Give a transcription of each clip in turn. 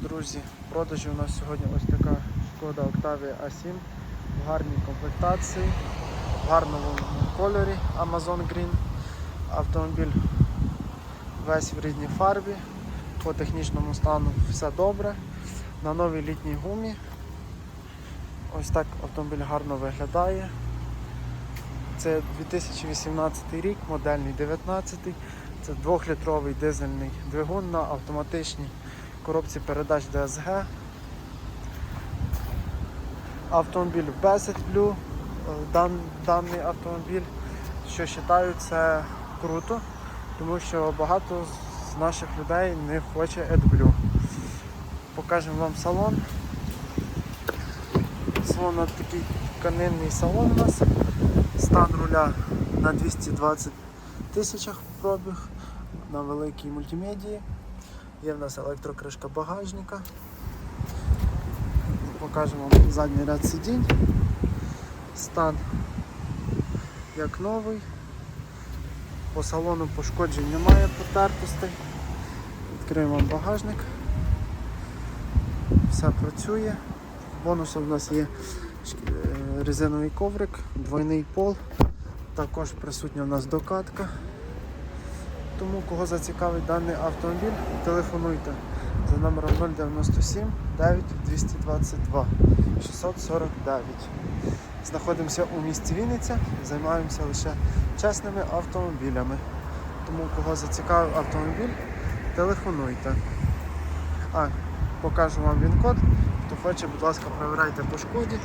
друзі. В продажі у нас сьогодні ось така шкода Octavia A7 в гарній комплектації, в гарному кольорі Amazon Green. Автомобіль весь в рідній фарбі. По технічному стану все добре. На новій літній гумі. Ось так автомобіль гарно виглядає. Це 2018 рік, модельний 19. Це 2-літровий дизельний двигун на автоматичній коробці передач DSG. Автомобіль Basset Blue. Е, Дан, даний автомобіль, що вважаю, це круто, тому що багато з наших людей не хоче AdBlue. Покажемо вам салон. Салон от такий тканинний салон у нас. Стан руля на 220 тисячах пробіг на великій мультимедії. Є в нас електрокришка багажника. Покажемо вам задній ряд сидінь. Стан як новий. По салону пошкоджень немає потертостей. Відкриємо багажник. Все працює. Бонусом у нас є е, резиновий коврик, двойний пол. Також присутня у нас докатка. Тому кого зацікавить даний автомобіль, телефонуйте за номером 097 9 222 649. Знаходимося у місті Вінниця, займаємося лише чесними автомобілями. Тому кого зацікавив автомобіль, телефонуйте. А, покажу вам він-код. Хто хоче, будь ласка, перевіряйте по шкоді.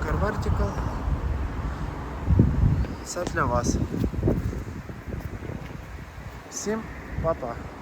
Car Vertical. Все для вас. Всім па-па.